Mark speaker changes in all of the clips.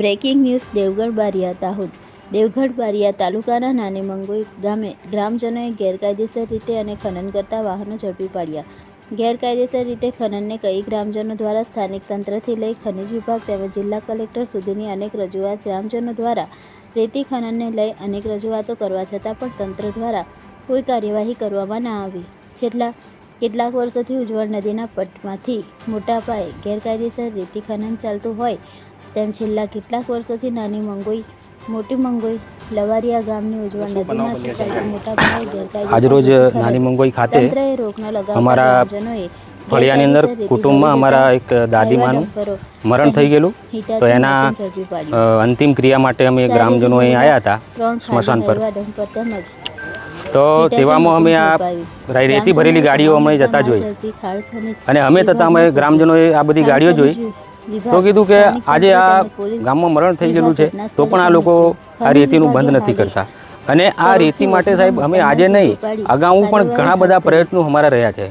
Speaker 1: Breaking news Devgadh Baria Dahod Devgadh Baria તાલુકાના નાની મંગોઈ ગામે ગ્રામજનોએ ગેરકાયદેસર રીતે અને ખનન કરતા વાહનો ઝડપી પાડ્યા. ગેરકાયદેસર રીતે ખનનને કઈ ગ્રામજનો દ્વારા સ્થાનિક તંત્રથી લઈ ખનિજ વિભાગ તેમજ જિલ્લા કલેક્ટર સુધીની અનેક રજૂઆત ગ્રામજનો દ્વારા રેતી ખનનને લઈ અનેક રજૂઆતો કરવા છતાં પણ તંત્ર દ્વારા કોઈ કાર્યવાહી કરવામાં ના આવી. છેલ્લા કેટલાક વર્ષોથી ઉજ્જવળ નદીના પટમાંથી મોટા પાયે ગેરકાયદેસર રેતી ખનન ચાલતું હોય તેમ છેલ્લા કેટલાક વર્ષોથી નાની મંગોઈ મોટી મંગોઈ લવારિયા ગામની ઉજ્જવળ નદીના મોટા પાયે
Speaker 2: આજરોજ નાની મંગોઈ ખાતે અમારા ફળિયાની અંદર કુટુંબમાં અમારા એક દાદીમાનું મરણ થઈ ગયેલું તો એના અંતિમ ક્રિયા માટે અમે ગ્રામજનો અહીં આવ્યા હતા સ્મશાન પર. તો તેવામાં અમે આ રેતી ભરેલી ગાડીઓ અમે જતા જોઈ. અને અમે થતાં અમે ગ્રામજનોએ આ બધી ગાડીઓ જોઈ. તો કીધું કે આજે આ ગામમાં મરણ થઈ ગયેલું છે તો પણ આ લોકો આ રેતીનું બંધ નથી કરતા. અને આ રેતી માટે સાહેબ અમે આજે નહીં અગાઉ પણ ઘણા બધા પ્રયત્નો અમારા રહ્યા છે.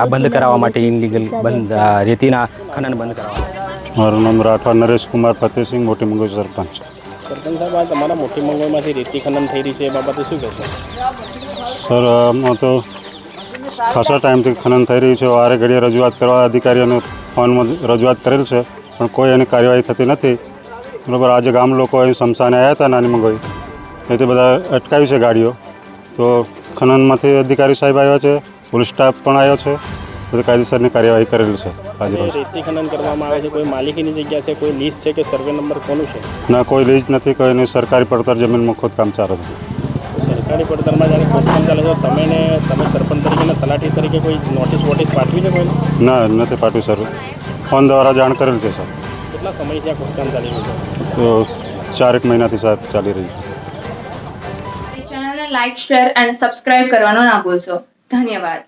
Speaker 2: આ બંધ કરાવવા માટે ઇનલીગલ બંધ રેતીના ખનન બંધ કરાવવા.
Speaker 3: મારું નામ રાઠવા નરેશ કુમાર ફતેહસિંહ મોટી મંગોઈ સરપંચ.
Speaker 4: સરપંચ સાહેબ, આ તમારા મોટી મંગળમાંથી રેતી ખનન થઈ રહી છે, એ બાબતે શું કહેશો?
Speaker 3: સર, આમાં તો ખાસા ટાઈમથી ખનન થઈ રહ્યું છે. વારે ઘડીએ રજૂઆત કરવા અધિકારીઓને ફોનમાં રજૂઆત કરેલ છે, પણ કોઈ એની કાર્યવાહી થતી નથી. બરાબર, આજે ગામ લોકો અહીં શમશાને આવ્યા હતા, નાની મંગોઈ એથી બધા અટકાવી છે ગાડીઓ. તો ખનનમાંથી અધિકારી સાહેબ આવ્યા છે, પોલીસ સ્ટાફ પણ આવ્યો છે. બધી કાયદેસરની કાર્યવાહી કરેલું છે આજે રોજ.
Speaker 4: રેતી ખનન કરવામાં આવે છે કોઈ માલિકીની જગ્યા છે કોઈ લીઝ છે કે સર્વે નંબર કોનું છે?
Speaker 3: ના કોઈ લીઝ નથી કોઈ એની સરકારી પડતર જમીનમાં ખોદકામ ચાલે છે.
Speaker 4: સરકારી પડતરમાં જ્યારે ખોદકામ ચાલે છે તો તમે ને તમે સરપંચ તરીકે તલાટી તરીકે કોઈ નોટિસ વોટિસ પાઠવી છે કોઈ
Speaker 3: ના નથી પાઠવ્યું સર. ફોન દ્વારા જાણ કરેલ છે સર.
Speaker 4: કેટલા સમયથી આ ખોદકામ ચાલી રહ્યું છે?
Speaker 3: તો ચારેક મહિનાથી સાહેબ ચાલી રહી છે.
Speaker 5: ચેનલને લાઈક શેર અને સબસ્ક્રાઇબ કરવાનો ના ભૂલશો. ધન્યવાદ.